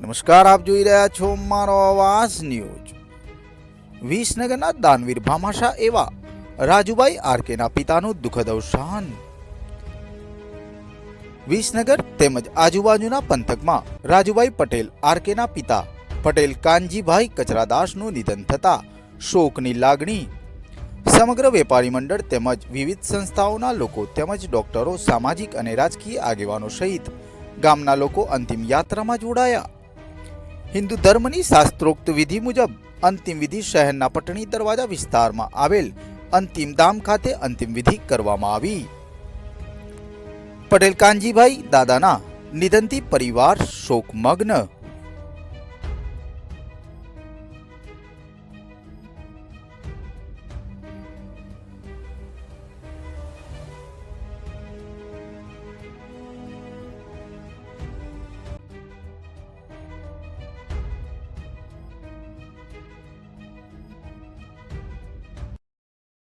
નમસ્કાર, આપ જોઈ રહ્યા છો મારો આવાસ ન્યૂઝ. વિસનગરના દાનવીર ભામાશા એવા રાજુભાઈ આરકેના પિતાનું દુઃખદ અવસાન. વિસનગર તેમજ આજુબાજુના પંથકમાં રાજુભાઈ પટેલ આરકેના પિતા પટેલ કાનજીભાઈ કચરાદાસનું નિધન થતા શોકની લાગણી. સમગ્ર વેપારી મંડળ તેમજ વિવિધ સંસ્થાઓના લોકો તેમજ ડોક્ટરો, સામાજિક અને રાજકીય આગેવાનો સહિત ગામના લોકો અંતિમ યાત્રામાં જોડાયા. હિન્દુ ધર્મની શાસ્ત્રોક્ત વિધિ મુજબ અંતિમ વિધિ શહેરના પટણી દરવાજા વિસ્તારમાં આવેલ અંતિમ ધામ ખાતે અંતિમ વિધિ કરવામાં આવી. પટેલ કાનજીભાઈ, દાદાના નિધનથી પરિવાર શોકમગ્ન.